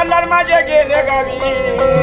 मल्हार माझे गेले गावी.